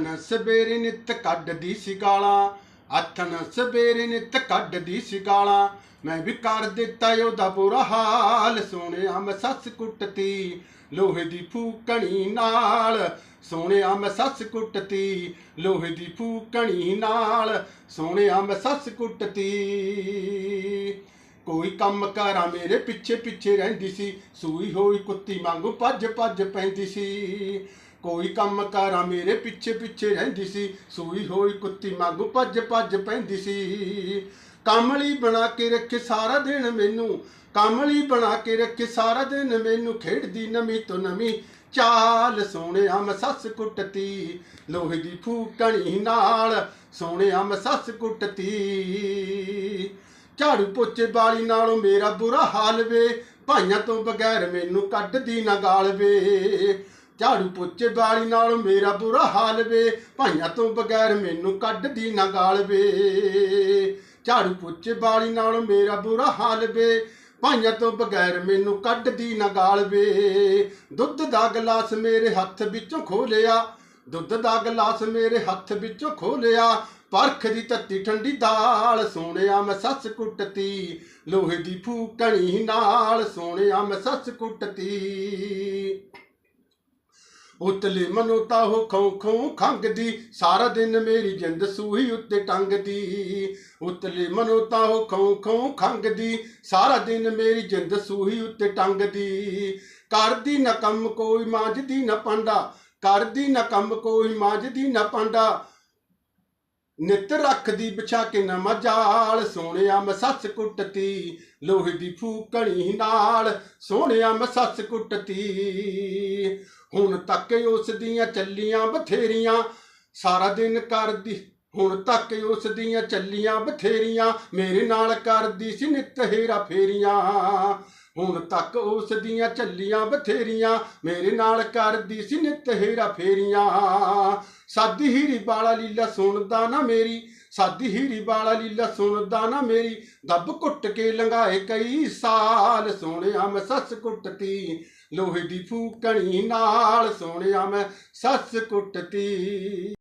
ਅਥਨ ਸਵੇਰੇ ਨਿਤ ਕੱਢਦੀ ਸੀ ਗਾਲਾਂ ਅਥਨ ਸਵੇਰੇ ਨਿਤ ਕੱਢਦੀ ਸੀ ਗਾਲਾਂ। ਮੈਂ ਵੀ ਕਰ ਦਿੱਤਾ ਉਹਦਾ ਬੁਰਾ ਹਾਲ, ਸੋਹਣਿਆ ਮੈਂ ਸੱਸ ਕੁੱਟਤੀ ਲੋਹੇ ਦੀ ਫੂਕਣੀ ਨਾਲ। ਸੋਹਣਿਆ ਮੈਂ ਸੱਸ ਕੁੱਟਤੀ ਲੋਹੇ ਦੀ ਫੂਕਣੀ ਨਾਲ। ਸੋਹਣਿਆ ਮੈਂ ਸੱਸ ਕੁੱਟਤੀ। ਕੋਈ ਕੰਮ ਕਰਾਂ, ਮੇਰੇ ਪਿੱਛੇ ਪਿੱਛੇ ਰਹਿੰਦੀ ਸੀ। ਸੂਈ ਹੋਈ ਕੁੱਤੀ ਵਾਂਗੂ ਭੱਜ ਭੱਜ ਪੈਂਦੀ ਸੀ। ਕੋਈ ਕੰਮ ਕਰਾਂ ਮੇਰੇ ਪਿੱਛੇ ਪਿੱਛੇ ਰਹਿੰਦੀ ਸੀ, ਸੂਈ ਹੋਈ ਕੁੱਤੀ ਵਾਂਗੂ ਭੱਜ ਭੱਜ ਪੈਂਦੀ ਸੀ। ਕਾਮਲੀ ਬਣਾ ਕੇ ਰੱਖੇ ਸਾਰਾ ਦਿਨ ਮੈਨੂੰ ਕਾਮਲੀ ਬਣਾ ਕੇ ਰੱਖੇ ਸਾਰਾ ਦਿਨ ਮੈਨੂੰ, ਖੇਡਦੀ ਨਵੀਂ ਤੋਂ ਨਵੀਂ ਚਾਲ ਸੋਹਣਿਆ ਮੈਂ ਸੱਸ ਕੁੱਟਤੀ, ਲੋਹੇ ਦੀ ਫੂਕਣੀ ਨਾਲ ਸੋਹਣਿਆ ਮੈਂ ਸੱਸ ਕੁੱਟਤੀ। ਝਾੜੂ ਪੋਚੇ ਵਾਲੀ ਨਾਲੋਂ ਮੇਰਾ ਬੁਰਾ ਹਾਲ ਵੇ, ਭਾਈਆਂ ਤੋਂ ਬਗੈਰ ਮੈਨੂੰ ਕੱਢਦੀ ਨਾ ਗਾਲ ਵੇ। ਝਾੜੂ ਪੋਚੇ ਵਾਲੀ ਨਾਲੋਂ ਮੇਰਾ ਬੁਰਾ ਹਾਲ ਵੇ, ਭਾਈਆਂ ਤੋਂ ਬਗੈਰ ਮੈਨੂੰ ਕੱਢਦੀ ਨਾ ਗਾਲ ਵੇ। ਝਾੜੂ ਪੋਚੇ ਵਾਲੀ ਨਾਲੋਂ ਮੇਰਾ ਬੁਰਾ ਹਾਲ ਵੇ, ਭਾਈਆਂ ਤੋਂ ਬਗੈਰ ਮੈਨੂੰ ਕੱਢਦੀ ਨਾ ਗਾਲ ਵੇ। ਦੁੱਧ ਦਾ ਗਲਾਸ ਮੇਰੇ ਹੱਥ ਵਿੱਚੋਂ ਖੋ ਲਿਆ ਦੁੱਧ ਦਾ ਗਲਾਸ ਮੇਰੇ ਹੱਥ ਵਿੱਚੋਂ ਖੋ ਲਿਆ ਪਰਖ ਦੀ ਤੱਤੀ ਠੰਡੀ ਦਾਲ ਸੋਹਣਿਆ ਮੈਂ ਸੱਸ ਕੁੱਟਤੀ, ਲੋਹੇ ਦੀ ਫੂਕਣੀ ਨਾਲ ਸੋਹਣਿਆ ਮੈਂ ਸੱਸ ਕੁੱਟਤੀ। ਉਤਲੇ ਮਨੋਤਾ ਹੋ ਖੋਂ ਖੋਂ ਖੰਗਦੀ, ਸਾਰਾ ਦਿਨ ਮੇਰੀ ਜਿੰਦ ਸੂਹੀ ਉੱਤੇ ਟੰਗਦੀ। ਉਤਲੇ ਮਨੋਤਾ ਹੋ ਖੋਂ ਖੋਂ ਖੰਗਦੀ, ਸਾਰਾ ਦਿਨ ਮੇਰੀ ਜਿੰਦ ਸੂਹੀ ਉੱਤੇ ਟੰਗਦੀ। ਕਰਦੀ ਨਾ ਕੰਮ ਕੋਈ ਮਾਂਜਦੀ ਨਾ ਪਾਂਡਾ ਕਰਦੀ ਨਾ ਕੰਮ ਕੋਈ ਮਾਂਜਦੀ ਨਾ ਪਾਂਡਾ ਨਿਤ ਰੱਖਦੀ ਵਿਛਾ ਕੇ ਨਾ ਮਜਾਲ। ਸੋਹਣਿਆ ਮੈਂ ਕੁੱਟਤੀ, ਲੋਹੇ ਦੀ ਫੂਕਣੀ ਨਾਲ। ਸੋਹਣਿਆ ਮੈਂ ਕੁੱਟਤੀ, ਹੁਣ ਤੱਕ ਉਸ ਦੀਆਂ ਚੱਲੀਆਂ ਬਥੇਰੀਆਂ। ਸਾਰਾ ਦਿਨ ਕਰਦੀ, ਹੁਣ ਤੱਕ ਉਸ ਦੀਆਂ ਚੱਲੀਆਂ ਬਥੇਰੀਆਂ। ਮੇਰੇ ਨਾਲ ਕਰਦੀ ਸੀ ਨਿਤ ਹੇਰਾ ਫੇਰੀਆਂ। ਹੁਣ ਤੱਕ ਉਸ ਦੀਆਂ ਚੱਲੀਆਂ ਬਥੇਰੀਆਂ, ਮੇਰੇ ਨਾਲ ਕਰਦੀ ਸੀ ਨਿਤ ਹੇਰਾ ਫੇਰੀਆਂ। ਸਾਦੀ ਹੀਰੀ ਵਾਲਾ ਲੀਲਾ ਸੁਣਦਾ ਨਾ ਮੇਰੀ, ਸਾਦੀ ਹੀਰੀ ਵਾਲਾ ਲੀਲਾ ਸੁਣਦਾ ਨਾ ਮੇਰੀ। ਦੱਬ ਕੁੱਟ ਕੇ ਲੰਘਾਏ ਕਈ ਸਾਲ, ਸੋਹਣਿਆ ਮੈਂ ਸੱਸ ਕੁੱਟਤੀ। ਲੋਹੇ ਦੀ ਫੂਕਣੀ ਨਾਲ ਸੋਹਣਿਆ ਮੈਂ ਸੱਸ ਕੁੱਟਤੀ।